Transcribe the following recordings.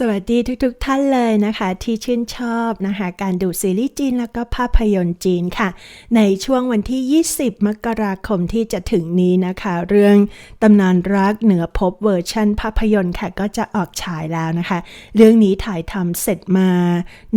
สวัสดีทุกๆทท่านเลยนะคะ ที่ชื่นชอบนะคะ การดูซีรีส์จีนแล้วก็ภาพยนตร์จีนค่ะ ในช่วงวันที่ 20 มกราคมที่จะถึงนี้นะคะ เรื่องตำนานรักเหนือพบเวอร์ชันภาพยนตร์ค่ะ ก็จะออกฉายแล้วนะคะ เรื่องนี้ถ่ายทำเสร็จมา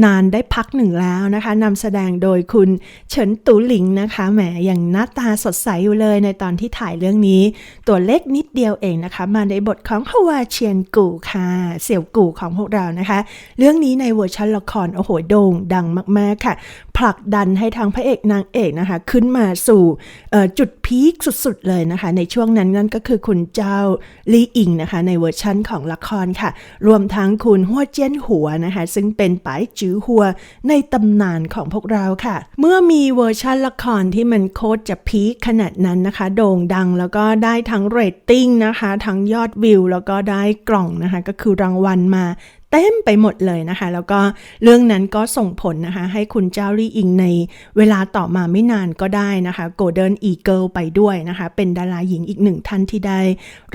นานได้พักหนึ่งแล้วนะคะนำแสดงโดยคุณเฉินตูหลิงนะคะแหมอย่างหน้าตาสดใสอยู่เลยในตอนที่ถ่ายเรื่องนี้ ตัวเล็กนิดเดียวเองนะคะ มาในบทของฮวาเชียนกู่ค่ะ เสี่ยวกู่ของพวกเรานะคะ เรื่องนี้ในเวอร์ชันละครโอ้โหโด่งดังมากๆค่ะ ผลักดันให้ทางพระเอกนางเอกนะคะ ขึ้นมาสู่จุดพีคสุดๆเลยนะคะ ในช่วงนั้นนั่นก็คือคุณเจ้าลีอิงนะคะ ในเวอร์ชั่นของละครค่ะ รวมทั้งคุณหัวเจี้ยนหัวนะคะ ซึ่งเป็นป๋ายจื้อหัวในตำนานของพวกเราค่ะ เมื่อมีเวอร์ชันละครที่มันโคตรจะพีคขนาดนั้นนะคะ โด่งดังแล้วก็ได้ทั้งเรตติ้งนะคะ ทั้งยอดวิว แล้วก็ได้กล่องนะคะ ก็คือรางวัลมา เต็มไปหมดเลยนะคะ แล้วก็เรื่องนั้นก็ส่งผลนะคะ ให้คุณเจ้าลี่อิงในเวลาต่อมาไม่นานก็ได้นะคะโกลเด้นอีเกิลไปด้วยนะคะ เป็นดาราหญิงอีกหนึ่งท่านที่ได้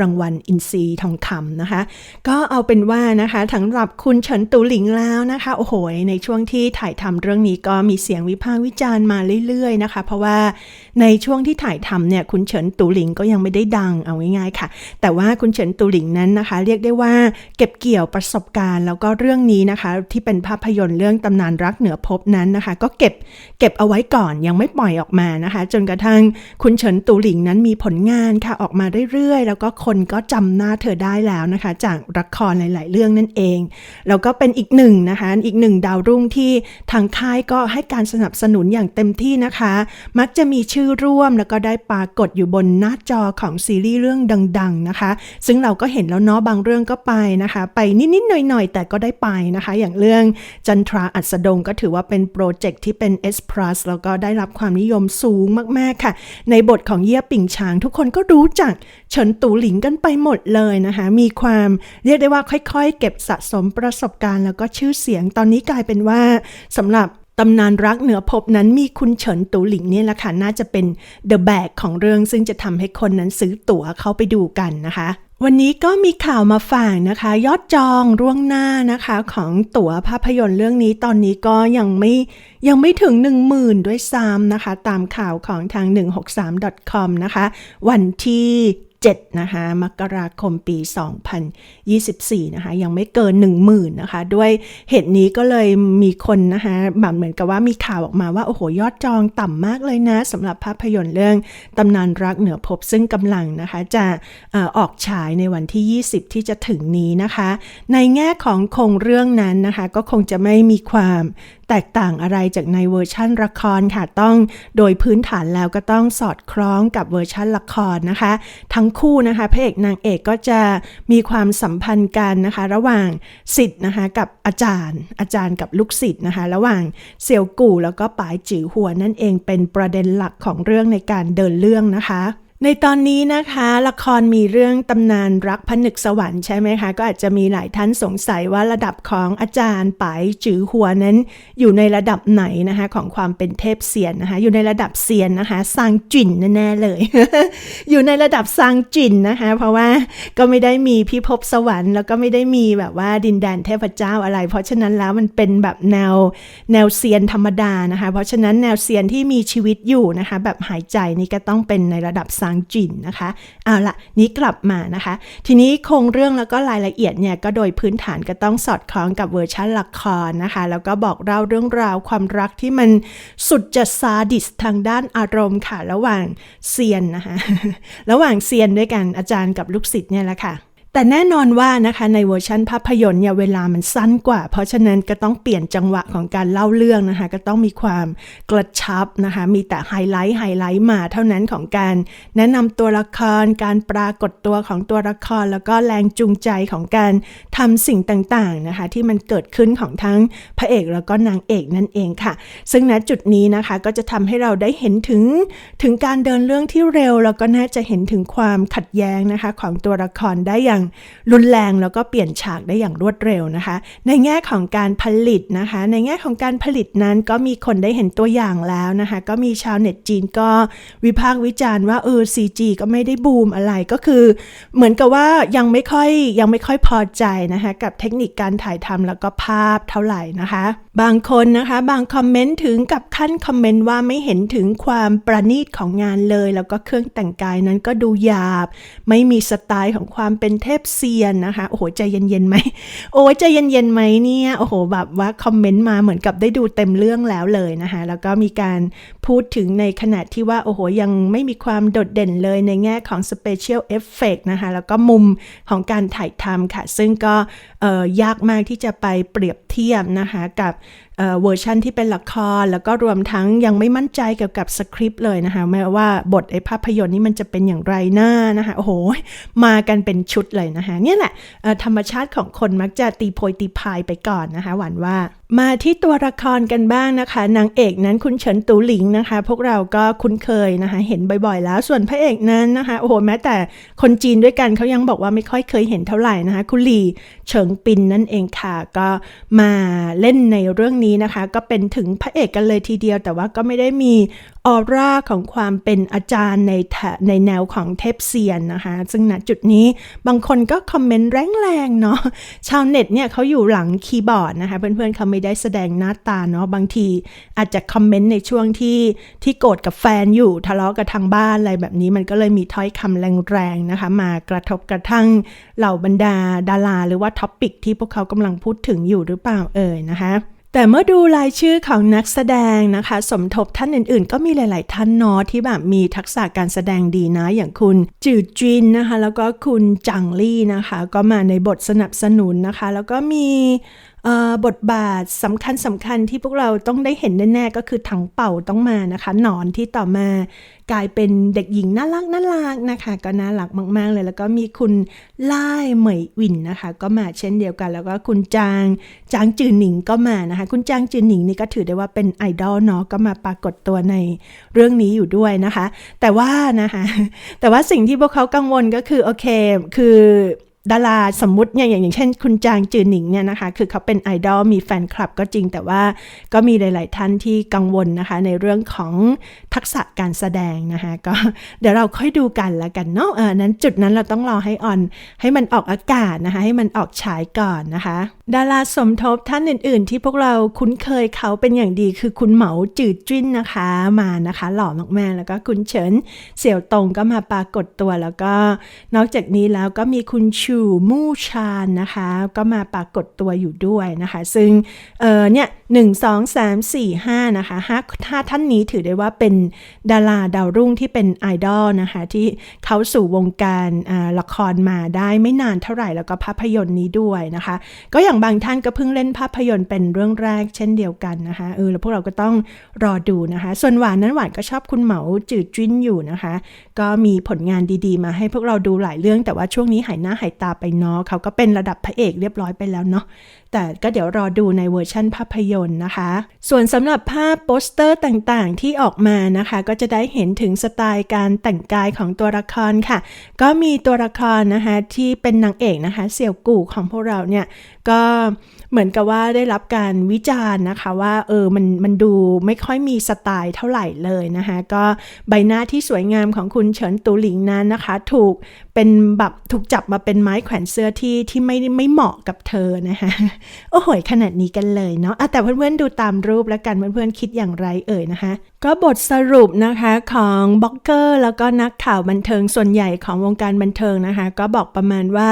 รางวัลอินซีทองคำนะคะ ก็เอาเป็นว่านะคะสำหรับคุณเฉินตูหลิงแล้วนะคะ โอ้โห ในช่วงที่ถ่ายทำเรื่องนี้ก็มีเสียงวิพากษ์วิจารณ์มาเรื่อยๆนะคะ เพราะว่าในช่วงที่ถ่ายทำเนี่ยคุณเฉินตูหลิงก็ยังไม่ได้ดังเอาง่ายๆค่ะ แต่ว่าคุณเฉินตูหลิงนั้นนะคะ เรียกได้ว่าเก็บเกี่ยวประสบการณ์แล้วก็เรื่องนี้นะคะ ที่เป็นภาพยนตร์เรื่องตำนานรักเหนือพบนั้นนะคะ ก็เก็บเก็บเอาไว้ก่อนยังไม่ปล่อยออกมานะคะ จนกระทั่งคุณเฉินตูหลิงนั้นมีผลงานค่ะออกมาเรื่อยๆ แล้วก็คนก็จำหน้าเธอได้แล้วนะคะ จากละครหลาย ๆ เรื่องนั่นเอง แล้วก็เป็นอีกหนึ่งนะคะอีกหนึ่งดาวรุ่งที่ทางค่ายก็ให้การสนับสนุนอย่างเต็มที่นะคะ มักจะมีชื่อร่วมแล้วก็ได้ปรากฏอยู่บนหน้าจอของซีรีส์เรื่องดัง ๆ นะคะ ซึ่งเราก็เห็นแล้วเนาะบางเรื่องก็ไปนะคะ ไปนิดๆหน่อยๆแต่ก็ได้ไปนะคะ อย่างเรื่องจันทราอัสดงก็ถือว่าเป็นโปรเจกต์ที่เป็น S plus แล้วก็ได้รับความนิยมสูงมาก ๆ ค่ะ ในบทของเยี่ยปิ่งชาง ทุกคนก็รู้จักเฉินตูหลิงกันไปหมดเลยนะคะ มีความเรียกได้ว่าค่อย ๆ เก็บสะสมประสบการณ์ แล้วก็ชื่อเสียงตอนนี้กลายเป็นว่าสำหรับ ตำนานรักเหนือพบนั้นมีคุณเฉินตูหลิงเนี่ยแหละค่ะ น่าจะเป็นเดอะแบกของเรื่องซึ่งจะทำให้คนนั้นซื้อตั๋วเข้าไปดูกันนะคะ วันนี้ก็มีข่าวมาฝากนะคะ ยอดจองร่วงหน้านะคะของตั๋วภาพยนตร์เรื่องนี้ตอนนี้ก็ยังไม่ยังไม่ถึง 10,000 ด้วยซ้ำนะคะ ตามข่าวของทาง 163.com นะคะ วันที่ 7 นะคะ มกราคมปี 2024 นะคะ ยังไม่เกิน 10,000นะคะ ด้วยเหตุนี้ก็เลยมีคนนะคะแบบเหมือนกับว่ามีข่าวออกมาว่า โอ้โห ยอดจองต่ำมากเลยนะสำหรับภาพยนตร์เรื่องตำนานรักเหนือพบซึ่งกำลังนะคะ จะออกฉายในวันที่ 20 ที่จะถึงนี้นะคะ ในแง่ของโครงเรื่องนั้นนะคะ ก็คงจะไม่มีความแตกต่างอะไรจากในเวอร์ชั่นละครค่ะ ต้องโดยพื้นฐานแล้วก็ต้องสอดคล้องกับเวอร์ชั่นละครนะคะ ทั้งคู่นะคะพระเอกนางเอกก็จะมีความสัมพันธ์กันนะคะ ระหว่างสิทธ์นะคะกับอาจารย์ อาจารย์กับลูกศิษย์นะคะ ระหว่างเซียวกู่แล้วก็ป๋ายจือหัวนั่นเองเป็นประเด็นหลักของเรื่องในการเดินเรื่องนะคะ ในตอนนี้นะคะละครมีเรื่องตำนานรักผนึกสวรรค์ใช่ไหมคะก็อาจจะมีหลายท่านสงสัยว่าระดับของอาจารย์ป๋ายจือหัวนั้น อยู่ในระดับไหนนะคะของความเป็นเทพเซียนนะคะอยู่ในระดับเซียนนะคะสร้างจินแน่ๆเลย อยู่ในระดับสร้างจินนะคะ เพราะว่าก็ไม่ได้มีพิภพสวรรค์ แล้วก็ไม่ได้มีแบบว่าดินแดนเทพเจ้าอะไร เพราะฉะนั้นแล้วมันเป็นแบบแนวแนวเซียนธรรมดานะคะ เพราะฉะนั้นแนวเซียนที่มีชีวิตอยู่นะคะแบบหายใจนี่ก็ต้องเป็นในระดับสางางจินนะคะ เอาละนี้กลับมานะคะ ทีนี้โครงเรื่องแล้วก็รายละเอียดเนี่ยก็โดยพื้นฐานก็ต้องสอดคล้องกับเวอร์ชันละครนะคะ แล้วก็บอกเล่าเรื่องราวความรักที่มันสุดจะซาดิสทางด้านอารมณ์ค่ะ ระหว่างเซียนนะคะ ระหว่างเซียนด้วยกันอาจารย์กับลูกศิษย์เนี่ยแหละค่ะ แต่แน่นอนว่านะคะในเวอร์ชันภาพยนตร์เนี่ยเวลามันสั้นกว่า เพราะฉะนั้นก็ต้องเปลี่ยนจังหวะของการเล่าเรื่องนะคะ ก็ต้องมีความกระชับนะคะ มีแต่ไฮไลท์ไฮไลท์มาเท่านั้นของการแนะนำตัวละคร การปรากฏตัวของตัวละคร แล้วก็แรงจูงใจของการทำสิ่งต่างๆนะคะ ที่มันเกิดขึ้นของทั้งพระเอกแล้วก็นางเอกนั่นเองค่ะ ซึ่งณจุดนี้นะคะก็จะทำให้เราได้เห็นถึงถึงการเดินเรื่องที่เร็ว แล้วก็น่าจะเห็นถึงความขัดแย้งนะคะของตัวละครได้อย่างรุนแรงแล้วก็เปลี่ยนฉากได้อย่างรวดเร็วนะคะ ในแง่ของการผลิตนะคะ ในแง่ของการผลิตนั้นก็มีคนได้เห็นตัวอย่างแล้วนะคะ ก็มีชาวเน็ตจีนก็วิพากษ์วิจารณ์ว่าเออ CG ก็ไม่ได้บูมอะไรก็คือ เหมือนกับว่ายังไม่ค่อยยังไม่ค่อยพอใจนะคะกับเทคนิคการถ่ายทำแล้วก็ภาพเท่าไหร่นะคะ บางคนนะคะบางคอมเมนต์ถึงกับขั้นคอมเมนต์ว่าไม่เห็นถึงความประณีตของงานเลย แล้วก็เครื่องแต่งกายนั้นก็ดูหยาบ ไม่มีสไตล์ของความเป็นเทพเซียนนะคะโอ้โหใจเย็นๆไหมโอ้ใจเย็นๆไหมเนี่ยโอ้โหแบบว่าคอมเมนต์มาเหมือนกับได้ดูเต็มเรื่องแล้วเลยนะคะแล้วก็มีการพูดถึงในขณะที่ว่าโอ้โหยังไม่มีความโดดเด่นเลยในแง่ของสเปเชียลเอฟเฟกนะคะแล้วก็มุมของการถ่ายทำค่ะ ซึ่งก็ยากมากที่จะไปเปรียบเทียบนะคะกับเวอร์ชันที่เป็นละคร แล้วก็รวมทั้งยังไม่มั่นใจเกี่ยวกับสคริปต์เลยนะคะแม้ว่าบทไอ้ภาพยนตร์นี้มันจะเป็นอย่างไรหน้านะคะโอ้โห มากันเป็นชุดเลยนะคะเนี่ยแหละธรรมชาติของคนมักจะตีโพยตีพายไปก่อนนะคะหวานว่า มาที่ตัวละครกันบ้างนะคะ นางเอกนั้นคุณเฉินตูหลิงนะคะ พวกเราก็คุ้นเคยนะคะ เห็นบ่อยๆ แล้วส่วนพระเอกนั้นนะคะโอ้โหแม้แต่คนจีนด้วยกันเขายังบอกว่าไม่ค่อยเคยเห็นเท่าไหร่นะคะ คุณหลีเฉิงปินนั่นเองค่ะ ก็มาเล่นในเรื่องนี้นะคะ ก็เป็นถึงพระเอกกันเลยทีเดียว แต่ว่าก็ไม่ได้มีออร่าของความเป็นอาจารย์ในแถในแนวของเทพเซียนนะคะ ซึ่งณจุดนี้บางคนก็คอมเมนต์แรงๆเนาะชาวเน็ตเนี่ยเขาอยู่หลังคีย์บอร์ดนะคะ เพื่อนๆเขาไม่ได้แสดงหน้าตาเนาะบางที อาจจะคอมเมนต์ในช่วงที่ที่โกรธกับแฟนอยู่ทะเลาะกับทางบ้านอะไรแบบนี้มันก็เลยมีถ้อยคำแรงๆนะคะ มากระทบกระทั่งเหล่าบรรดาดารา หรือว่าท็อปิกที่พวกเขากำลังพูดถึงอยู่หรือเปล่าเอ่ยนะคะแต่เมื่อดูรายชื่อของนักแสดงนะคะ สมทบท่านอื่นๆ ก็มีหลาย ๆ ท่านนาะที่แบบมีทักษะการแสดงดีนะ อย่างคุณจืดจินนะคะ แล้วก็คุณจังลี่นะคะ ก็มาในบทสนับสนุนนะคะ แล้วก็มี บทบาทสำคัญสำคัญที่พวกเราต้องได้เห็นแน่ๆก็คือถังเป่าต้องมานะคะหนอนที่ต่อมากลายเป็นเด็กหญิงน่ารักน่ารักนะคะ ก็น่ารักมาก ๆ เลย แล้วก็มีคุณล่ายเหมยวินนะคะ ก็มาเช่นเดียวกัน แล้วก็คุณจางจางจือหนิงก็มานะคะ คุณจางจือหนิงนี่ก็ถือได้ว่าเป็นไอดอลเนาะก็มาปรากฏตัวในเรื่องนี้อยู่ด้วยนะคะ แต่ว่านะคะแต่ว่าสิ่งที่พวกเขากังวลก็คือโอเค คือ ดาราสมมุติเนี่ยอย่างอย่างเช่น คุณจางจือหนิงเนี่ยนะคะคือเขาเป็นไอดอลมีแฟนคลับก็จริงแต่ว่าก็มีหลาย ๆ ท่านที่กังวลนะคะ ในเรื่องของทักษะการแสดงนะคะก็เดี๋ยวเราค่อยดูกันละกันเนาะเออนั้นจุดนั้นเราต้องรอให้ออนให้มันออกอากาศนะคะ ให้มันออกฉายก่อนนะคะดาราสมทบท่านอื่น ๆ ที่พวกเราคุ้นเคยเขาเป็นอย่างดีคือคุณเหมาจืดจิ้นนะคะมานะคะ หล่อมากๆแล้วก็คุณเฉินเสี่ยวตงก็มาปรากฏตัวแล้วก็ นอกจากนี้แล้วก็มีคุณชูมู่ชานนะคะ ก็มาปรากฏตัวอยู่ด้วยนะคะ ซึ่งเออเนี่ยหนึ่งสองสามสี่ห้านะคะห้าห้าท่านนี้ถือได้ว่าเป็นดาราดาวรุ่งที่เป็นไอดอลนะคะ ที่เขาสู่วงการาละครมาได้ไม่นานเท่าไหร่แล้วก็ภาพยนตร์นี้ด้วยนะคะ ก็อย่างบางท่านก็เพิ่งเล่นภาพยนตร์เป็นเรื่องแรกเช่นเดียวกันนะคะเออแล้วพวกเราก็ต้องรอดูนะคะ ส่วนหวานนั้นหวานก็ชอบคุณเหมาจืดจิ้นอยู่นะคะ ก็มีผลงานดีๆ มาให้พวกเราดูหลายเรื่อง แต่ว่าช่วงนี้หายหน้าหายตาไปเนาะเขาก็เป็นระดับพระเอกเรียบร้อยไปแล้วเนาะ แต่ก็เดี๋ยวรอดูในเวอร์ชั่นภาพยนตร์นะคะ ส่วนสำหรับภาพโปสเตอร์ต่างๆ ที่ออกมานะคะ ก็จะได้เห็นถึงสไตล์การแต่งกายของตัวละครค่ะ ก็มีตัวละครนะคะที่เป็นนางเอกนะคะเสี่ยวกู่ของพวกเราเนี่ยก็เหมือนกับว่าได้รับการวิจารณ์นะคะว่าเออมันมันดูไม่ค่อยมีสไตล์เท่าไหร่เลยนะคะก็ใบหน้าที่สวยงามของคุณเฉินตูหลิงนั้นนะคะ ถูกเป็นแบบถูกจับมาเป็นไม้แขวนเสื้อที่ที่ไม่ไม่เหมาะกับเธอนะคะโอ้โหขนาดนี้กันเลยเนาะะแต่เพื่อนๆดูตามรูปแล้วกันเพื่อนๆคิดอย่างไรเอ่ยนะคะ ก็บทสรุปนะคะของบล็อกเกอร์แล้วก็นักข่าวบันเทิงส่วนใหญ่ของวงการบันเทิงนะคะ ก็บอกประมาณว่า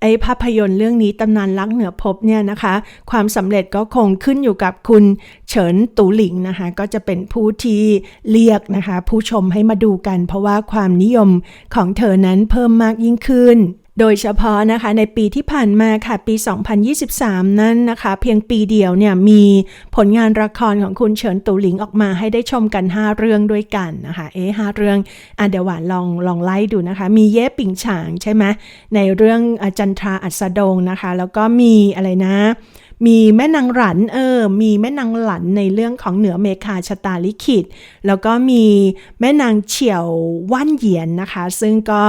ไอ้ภาพยนตร์เรื่องนี้ตำนานรักเหนือภพเนี่ยนะคะ ความสำเร็จก็คงขึ้นอยู่กับคุณเฉินตูหลิงนะคะ ก็จะเป็นผู้ที่เรียกนะคะ ผู้ชมให้มาดูกัน เพราะว่าความนิยมของเธอนั้นเพิ่มมากยิ่งขึ้น โดยเฉพาะนะคะในปีที่ผ่านมาค่ะปี 2023 นั้นนะคะ เพียงปีเดียวเนี่ยมีผลงานละครของคุณเฉินตูหลิงออกมาให้ได้ชมกัน 5 เรื่องด้วยกันนะคะเอ๊ห้าเรื่องอะเดี๋ยวหวานลองลองไล่ดูนะคะ มีเย่ปิงฉางใช่ไหมในเรื่องอาจันทราอัศดงนะคะ แล้วก็มีอะไรนะ มีแม่นางหลันเออ มีแม่นางหลันในเรื่องของเหนือเมคาชะตาลิขิต แล้วก็มีแม่นางเฉียวว่านเหยียนนะคะ ซึ่งก็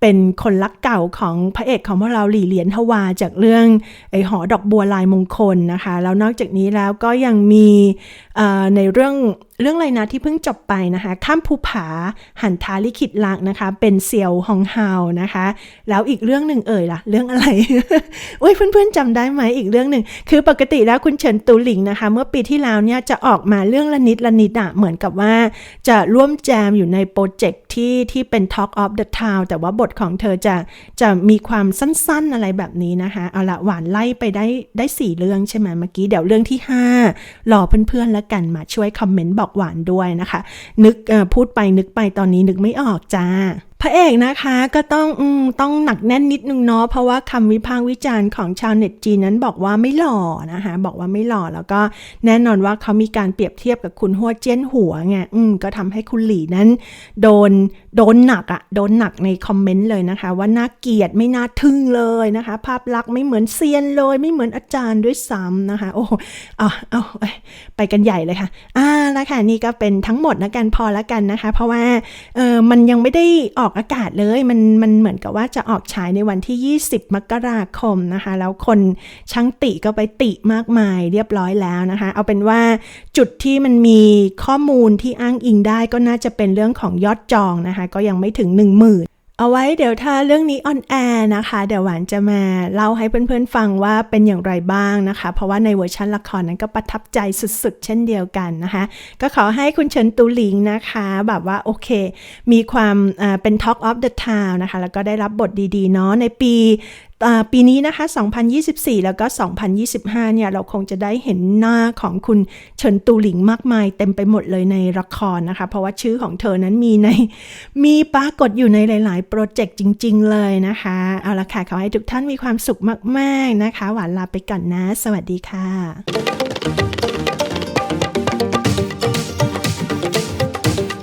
เป็นคนรักเก่าของพระเอกของพวกเราหลี่เหรียญทวาจากเรื่องไอหอดอกบัวลายมงคลนะคะ แล้วนอกจากนี้แล้วก็ยังมี ในเรื่องเรื่องอะไรนะที่เพิ่งจบไปนะคะ ข้ามภูผาหันทาลิขิตลักนะคะ เป็นเซียวฮองเฮานะคะ แล้วอีกเรื่องหนึ่งเอ่ยล่ะ เรื่องอะไรโอ้ยเพื่อนๆจำได้ไหมอีกเรื่องหนึ่งคือปกติแล้วคุณเฉินตูหลิงนะคะ เมื่อปีที่แล้วเนี่ยจะออกมาเรื่องละนิดละนิดอะเหมือนกับว่าจะร่วมแจมอยู่ในโปรเจกต์ที่ที่เป็น Talk of the Town แต่ว่าบทของเธอจะจะมีความสั้นๆอะไรแบบนี้นะคะ เอาละหวานไล่ไปได้ได้สี่เรื่องใช่ไหมเมื่อกี้เดี๋ยวเรื่องที่5รอเพื่อนๆแล้วกันมาช่วยคอมเมนต์บอกหวานด้วยนะคะ นึกพูดไปนึกไปตอนนี้นึกไม่ออกจ้า พระเอกนะคะก็ต้องอต้องหนักแน่นนิดนึงเนาะเพราะว่าคำวิพากษ์วิจารณ์ของชาวเน็ตจีนนั้นบอกว่าไม่หล่อนะคะบอกว่าไม่หล่อแล้วก็แน่นอนว่าเขามีการเปรียบเทียบกับคุณฮัวเจี้ยนหัวไงอืมก็ทำให้คุณหลี่นั้น โดนโดนหนักอะโดนหนักในคอมเมนต์เลยนะคะ ว่าน่าเกลียดไม่น่าทึ่งเลยนะคะ ภาพลักษณ์ไม่เหมือนเซียนเลย ไม่เหมือนอาจารย์ด้วยซ้ำนะคะ โอ้เอาเอาเอ้ยไปกันใหญ่เลยค่ะอ่าแล้วค่ะนี่ก็เป็นทั้งหมดนะกันพอแล้วกันนะคะ เพราะว่าเออมันยังไม่ได้ออกอากาศเลยมันมันเหมือนกับว่าจะออกฉายในวันที่ 20 มกราคมนะคะ แล้วคนช่างติก็ไปติมากมายเรียบร้อยแล้วนะคะ เอาเป็นว่าจุดที่มันมีข้อมูลที่อ้างอิงได้ก็น่าจะเป็นเรื่องของยอดจองนะคะ ก็ยังไม่ถึง 1 0,000 เอาไว้เดี๋ยวถ้าเรื่องนี้ออนแอร์นะคะ เดี๋ยวหวานจะมาเล่าให้เพื่อนๆฟังว่าเป็นอย่างไรบ้างนะคะ เพราะว่าในเวอร์ชันละครนั้นก็ประทับใจสุดๆ เช่นเดียวกันนะคะ ก็ขอให้คุณเฉินตูหลิงนะคะ แบบว่าโอเค มีความเป็น Talk of the Town นะคะ แล้วก็ได้รับบทดีๆ เนาะในปี ปีนี้นะคะ 2024 แล้วก็ 2025 เนี่ย เราคงจะได้เห็นหน้าของคุณเฉินตูหลิงมากมายเต็มไปหมดเลยในละครนะคะ เพราะว่าชื่อของเธอนั้นมีใน มีปรากฏอยู่ในหลาย ๆ โปรเจกต์จริง ๆ เลยนะคะ เอาละค่ะ ขอให้ทุกท่านมีความสุขมาก ๆ นะคะ หวานลาไปก่อนนะ สวัสดีค่ะ